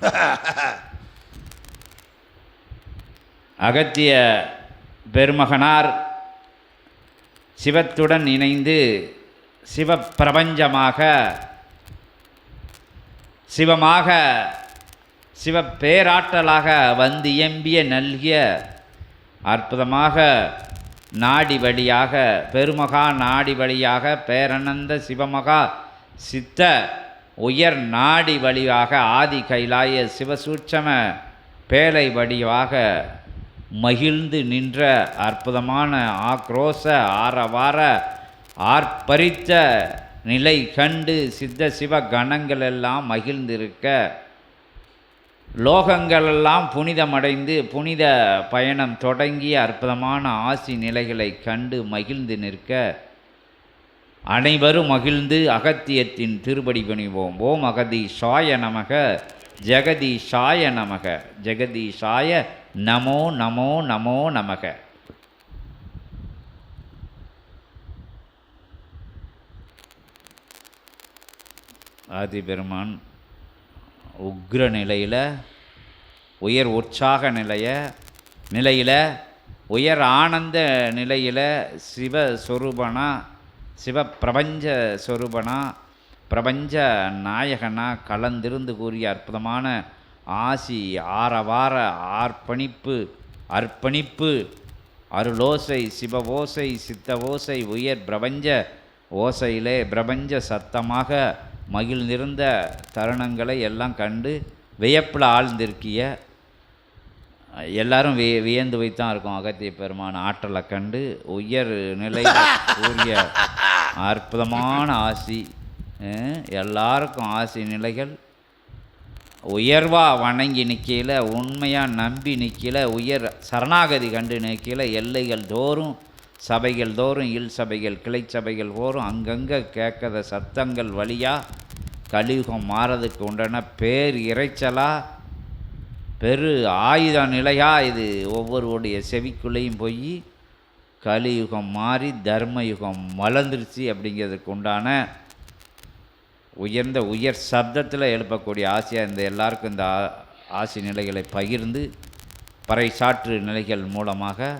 அகத்திய பெருமகனார் சிவத்துடன் இணைந்து சிவப்பிரபஞ்சமாக சிவமாக சிவப்பேராற்றலாக வந்து இயம்பிய நல்கிய அற்புதமாக நாடி வழியாக பெருமகா நாடி வழியாக பேரனந்த சிவமகா சித்த உயர் நாடி வழியாக ஆதி கைலாய சிவசூட்சம பேலை வடிவாக மகிழ்ந்து நின்ற அற்புதமான ஆக்ரோச ஆரவார ஆர்ப்பரித்த நிலை கண்டு சித்த சிவ கணங்கள் எல்லாம் மகிழ்ந்திருக்க. லோகங்களெல்லாம் புனிதமடைந்து புனித பயணம் தொடங்கி அற்புதமான ஆசி நிலைகளை கண்டு மகிழ்ந்து நிற்க. அனைவரும் மகிழ்ந்து அகத்தியத்தின் திருப்படி பணிவோம். ஓம் அகதி சாய நமக. ஜெகதி சாய நமக. ஜெகதி சாய நமோ நமோ நமோ நமக. ஆதிபெருமான் உக்ர நிலையில் உயர் உற்சாக நிலைய நிலையில் உயர் ஆனந்த நிலையில் சிவஸ்வரூபனாக சிவப்பிரபஞ்ச சொரூபனா பிரபஞ்ச நாயகனா கலந்திருந்து கூறிய அற்புதமான ஆசி ஆரவார ஆர்ப்பணிப்பு அர்ப்பணிப்பு அருளோசை சிவ ஓசை சித்த ஓசை உயர் பிரபஞ்ச ஓசையிலே பிரபஞ்ச சத்தமாக மகிழ்ந்திருந்த தருணங்களை எல்லாம் கண்டு வியப்பில் ஆழ்ந்திருக்கிய எல்லாரும் விய வியந்து வைத்தான் இருக்கும். அகத்திய பெருமான ஆற்றலை கண்டு உயர் நிலை கூறிய அற்புதமான ஆசி எல்லாருக்கும் ஆசி நிலைகள். உயர்வாக வணங்கி நிற்கையில் உண்மையாக நம்பி நிற்கையில் உயர் சரணாகதி கண்டு நிற்கையில் எல்லைகள் தோறும் சபைகள் தோறும் இல் சபைகள் கிளை சபைகள் தோறும் அங்கங்கே கேட்கற சத்தங்கள் வழியாக கலியுகம் மாறதுக்கு உண்டான பேர் இறைச்சலாக பெரு ஆயுத நிலையாக இது ஒவ்வொருவருடைய செவிக்குள்ளேயும் போய் கலியுகம் மாறி தர்மயுகம் மலர்ந்துருச்சு அப்படிங்கிறதுக்கு உண்டான உயர்ந்த உயர் சப்தத்தில் எழுப்பக்கூடிய ஆசையாக இந்த எல்லாருக்கும் இந்த ஆ- ஆசி நிலைகளை பகிர்ந்து பறைசாற்று நிலைகள் மூலமாக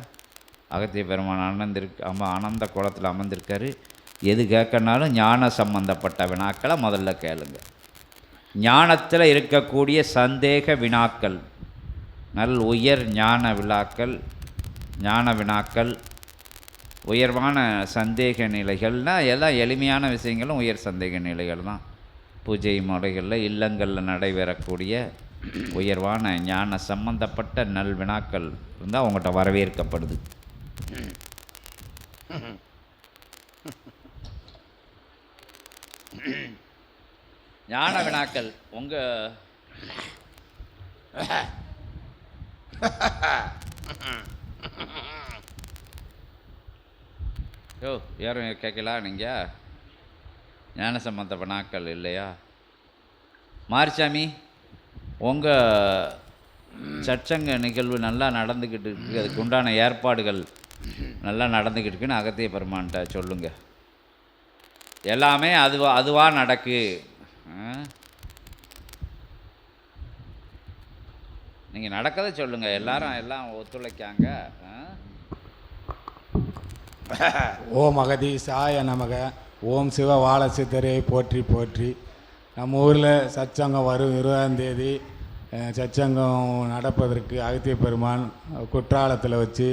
அகத்திய பெருமான் அமர்ந்திருக்கு அம ஆனந்த குளத்தில் அமர்ந்திருக்காரு. எது கேட்கனாலும் ஞான சம்பந்தப்பட்ட வினாக்களை முதல்ல கேளுங்க. ஞானத்தில் இருக்கக்கூடிய சந்தேக வினாக்கள். நல் உயர் ஞான விழாக்கள் ஞான வினாக்கள் உயர்வான சந்தேக நிலைகள்னால் எல்லாம் எளிமையான விஷயங்களும் உயர் சந்தேக நிலைகள் தான். பூஜை முறைகளில் இல்லங்களில் நடைபெறக்கூடிய உயர்வான ஞான சம்பந்தப்பட்ட நல் வினாக்கள் இருந்தால் அவங்ககிட்ட வரவேற்கப்படுது. ஞான வினாக்கள் உங்கள் யோ யாரும் கேட்கலா நீங்கள் ஞான சம்பந்த நாட்கள் இல்லையா? மாரிசாமி உங்கள் சச்சங்க நிகழ்வு நல்லா நடந்துக்கிட்டு இருக்கு. அதுக்கு உண்டான ஏற்பாடுகள் நல்லா நடந்துக்கிட்டு இருக்குன்னு அகத்திய பெருமான்கிட்ட சொல்லுங்கள் எல்லாமே அதுவா அதுவாக நடக்கு. நீங்கள் நடக்கதை சொல்லுங்கள் எல்லாரும் எல்லாம் ஒத்துழைக்காங்க. ஓம் அகதி சாய நமக. ஓம் சிவ வாழ சித்தரை போற்றி போற்றி. நம்ம ஊரில் சச்சங்கம் வரும் இருபதாந்தேதி சச்சங்கம் நடப்பதற்கு அகத்திய பெருமான் குற்றாலத்தில் வச்சு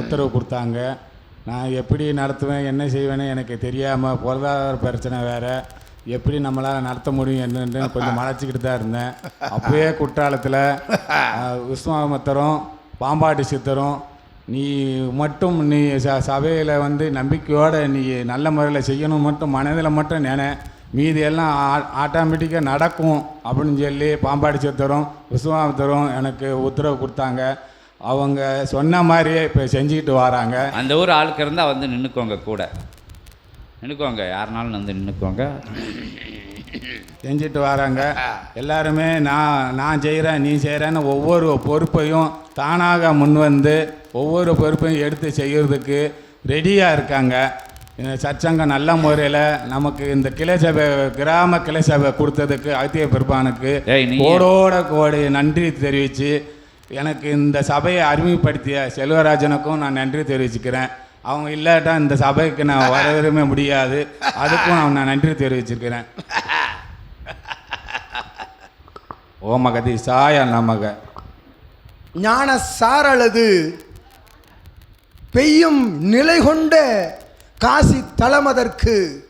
உத்தரவு கொடுத்தாங்க. நான் எப்படி நடத்துவேன் என்ன செய்வேன்னு எனக்கு தெரியாமல் பொருளாதார பிரச்சனை வேறு. எப்படி நம்மளால் நடத்த முடியும் என்னன்னு கொஞ்சம் மலைச்சிக்கிட்டு தான் இருந்தேன். அப்போயே குற்றாலத்தில் விஸ்வாமத்தரும் விஸ்வாமித்திரம் பாம்பாட்டி சித்தரும் நீ மட்டும் நீ ச சபையில் வந்து நம்பிக்கையோடு நீ நல்ல முறையில் செய்யணும் மட்டும் மனதில் மட்டும் நினை. மீதி எல்லாம் ஆட்டோமேட்டிக்காக நடக்கும் அப்படின்னு சொல்லி பாம்பாடி சித்தரும் விஸ்வாமித்தரும் எனக்கு உத்தரவு கொடுத்தாங்க. அவங்க சொன்ன மாதிரியே இப்போ செஞ்சுக்கிட்டு வராங்க. அந்த ஊர் ஆளுக்கு இருந்தால் வந்து நின்றுக்கோங்க கூட. நின்றுக்கோங்க யாருனாலும் வந்து நின்றுக்கோங்க செஞ்சுட்டு வராங்க. எல்லாருமே நான் நான் செய்கிறேன் நீ செய்கிறேன்னு ஒவ்வொரு பொறுப்பையும் தானாக முன் வந்து ஒவ்வொரு பொறுப்பையும் எடுத்து செய்கிறதுக்கு ரெடியாக இருக்காங்க. இந்த சச்சங்கம் நல்ல முறையில் நமக்கு இந்த கிளை சபை கிராம கிளை சபை கொடுத்ததுக்கு அகத்திய பெருமானுக்கு கோடோட கோடி நன்றி தெரிவித்து எனக்கு இந்த சபையை அறிமுகப்படுத்திய செல்வராஜனுக்கும் நான் நன்றி தெரிவிச்சுக்கிறேன். அவங்க இல்லாட்டா இந்த சபைக்கு நான் வரவே முடியாது. அதுக்கும் நான் நன்றி தெரிவிச்சிருக்கிறேன். ஓமகதி சாய நமக. ஞான சாரளது பெய்யும் நிலை கொண்ட காசி தலமதற்கு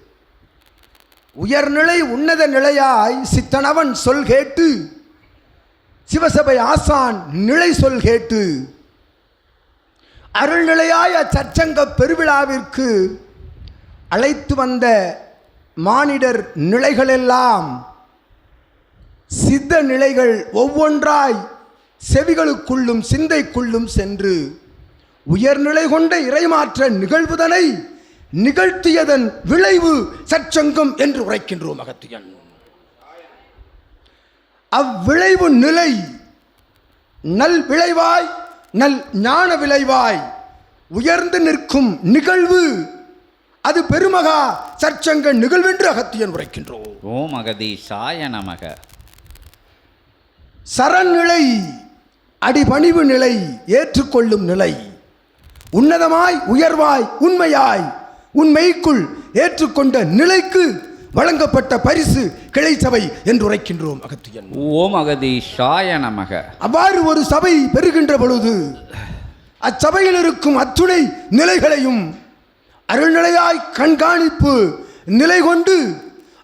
உயர்நிலை உன்னத நிலையாய் சித்தனவன் சொல் கேட்டு சிவசபை ஆசான் நிலை சொல் கேட்டு அருள்நிலையாய அச்சச்சங்க பெருவிழாவிற்கு அழைத்து வந்த மானிடர் நிலைகளெல்லாம் சித்த நிலைகள் ஒவ்வொன்றாய் செவிகளுக்குள்ளும் சிந்தைக்குள்ளும் சென்று உயர்நிலை கொண்ட இறைமாற்ற நிகழ்வுதனை நிகழ்த்தியதன் விளைவு சச்சங்கம் என்று உரைக்கின்றோம் அகத்தியன். அவ்விளைவு நிலை நல் விளைவாய் நல் ஞான விளைவாய் உயர்ந்து நிற்கும் நிகழ்வு. அது பெருமகா சற்சங்க நிகழ்வென்று அகத்தியன் உரைக்கின்றோம். ஓம் அகதீஷாய நமக. சரநிலை அடிபணிவு நிலை ஏற்றுக்கொள்ளும் நிலை. உன்னதமாய் உயர்வாய் உண்மையாய் உண்மைக்குள் ஏற்றுக்கொண்ட நிலைக்கு வழங்கப்பட்ட பரிசு கிளை சபை என்று உரைக்கின்றோம் அகத்தியன். ஓம் அகதீஷாய நமக. அவ்வாறு ஒரு சபை பெறுகின்ற பொழுது அச்சபையில் இருக்கும் அத்துணை நிலைகளையும் அருள்நிலையாய் கண்காணிப்பு நிலை கொண்டு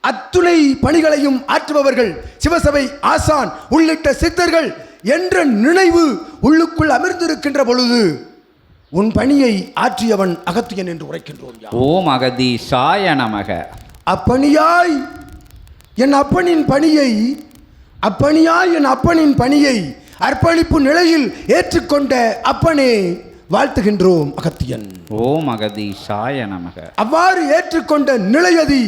அத்துணை பணிகளையும் ஆற்றுபவர்கள் சிவசபை ஆசான் உள்ளிட்ட சித்தர்கள் என்ற நினைவு உள்ளுக்குள் அமர்ந்திருக்கின்ற பொழுது உன் பணியை ஆற்றியவன் அகத்தியன் என்று உரைக்கின்றோம். ஓம் அகதீஷாய நமக. அப்பணியாய் என் அப்பனின் பணியை அப்பணியாய் என் அப்பனின் பணியை அர்ப்பணிப்பு நிலையில் ஏற்றுக்கொண்ட அப்பனே வாழ்த்துகின்றோம் அகத்தியன். ஓம் அகதீஷாய நமக. அவ்வாறு ஏற்றுக்கொண்ட நிலையதி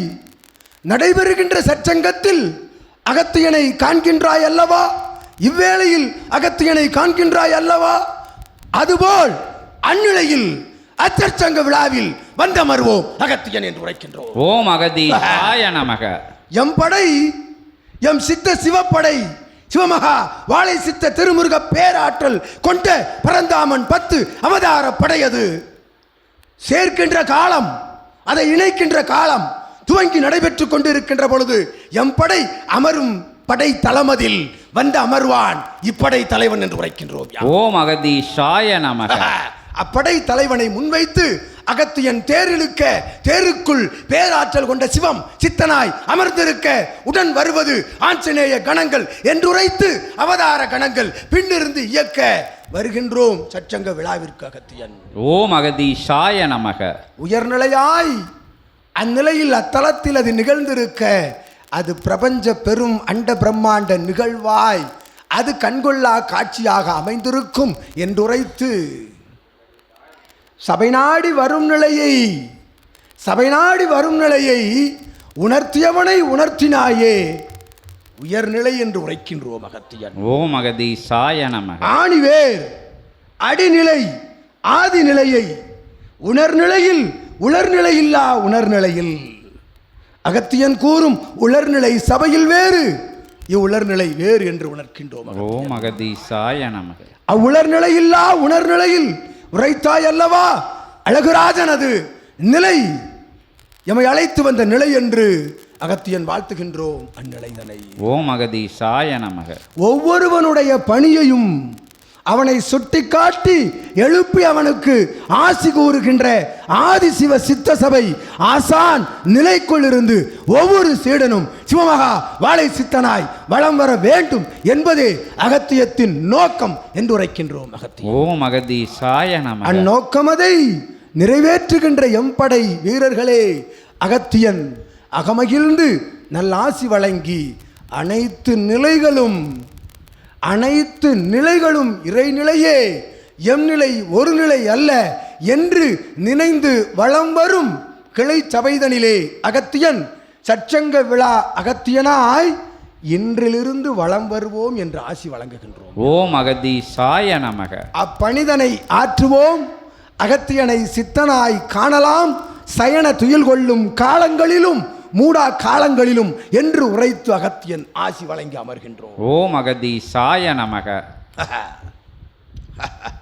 நடைபெறுகின்ற சச்சங்கத்தில் அகத்தியனை காண்கின்றாய் அல்லவா? இவ்வேளையில் அகத்தியனை காண்கின்றாய் அல்லவா? அதுபோல் அந்நிலையில் அச்சற்சங்க விழாவில் வந்தமர்வோம். அகத்தியன் என்று உரைக்கின்றோம். ஓம் அகதீஷாய நமக. எம் படை எம் சித்த சிவப்படை சிவமகா வாழை சித்த திருமுருக பேராற்றல் கொண்ட பரந்தாமன் பத்து அவதார படையது சேர்க்கின்ற காலம் அதை இணைக்கின்ற காலம் துவங்கி நடைபெற்றுக் கொண்டிருக்கின்ற பொழுது எம் படை அமரும் படை தளமதில் வந்து அமர்வான் இப்படை தலைவன் என்று உரைக்கின்றோம். ஓம் அகதீஷாய நமக. அப்படை தலைவனை முன்வைத்து அகத்தியன் தேரிழுக்க தேருக்குள் பேராற்றல் கொண்ட சிவம் சித்தனாய் அமர்ந்திருக்க உடன் வருவது ஆஞ்சநேய கணங்கள் என்றுரைத்து அவதார கணங்கள் பின்னிருந்து இயக்க வருகின்றோம் சச்சங்க விழாவிற்கு அகத்தியன் ஓம் அகதீஷாய நமக. உயர்நிலையாய் அந்நிலையில் அத்தலத்தில் அது நிகழ்ந்திருக்க அது பிரபஞ்ச பெரும் அண்ட பிரம்மாண்ட நிகழ்வாய் அது கண்கொள்ளா காட்சியாக அமைந்திருக்கும் என்றுரைத்து சபை நாடி வரும் நிலையை சபை நாடி வரும் நிலையை உணர்த்தியவனை உணர்த்தினாயே உயர்நிலை என்று உரைக்கின்றோம் அகத்தியன் ஓம் அகதீஷாய நமக. ஆணிவேர் அடிநிலை ஆதி நிலையை உணர்நிலையில் உலர்நிலையில்லா உணர்நிலையில் அகத்தியன் கூறும் உலர்நிலை சபையில் வேறு இவ்வுலர்நிலை வேறு என்று உணர்கின்றோம் ஓம் அகதீஷாய நமக. அவ்வுலர்நிலையில்லா உணர்நிலையில் உரைத்தாய் அல்லவா அழகுராஜனது நிலை. எமை அழைத்து வந்த நிலை என்று அகத்தியன் வாழ்த்துகின்றோம். அந்நிலைதனை ஓம் அகதீஷாய நமக. ஒவ்வொருவனுடைய பணியையும் அவனை சுட்டிக்காட்டி எழுப்பி அவனுக்கு ஆசி கூறுகின்ற ஆதிசிவ சித்த சபை ஆசான் நிலைக்குள் இருந்து ஒவ்வொரு சீடனும் சிவமகா வாழை சித்தனாய் வலம் வர வேண்டும் என்பதே அகத்தியத்தின் நோக்கம் என்று உரைக்கின்றோம். அகத்தியம் ஓம் அகதீஷாய நமக. அந்நோக்கமதை நிறைவேற்றுகின்ற எம்படை வீரர்களே அகத்தியன் அகமகிழ்ந்து நல்லாசி வழங்கி அனைத்து நிலைகளும் அனைத்து நிலைகளும் இறைநிலையே. எம் நிலை ஒரு நிலை அல்ல என்று நினைந்து வலம் வரும் கிளை சபைதனிலே அகத்தியன் சச்சங்க விழா அகத்தியனாய் இன்றிலிருந்து வலம் வருவோம் என்று ஆசி வழங்குகின்றோம். ஓம் அகதீஷாய நமக. அப்பணிதனை ஆற்றுவோம் அகத்தியனை சித்தனாய் காணலாம் சயன துயில் கொள்ளும் காலங்களிலும் மூடா காலங்களிலும் என்று உரைத்து அகத்தியன் ஆசி வழங்கி அமர்கின்றோம். ஓம் அகதி சாய நமக.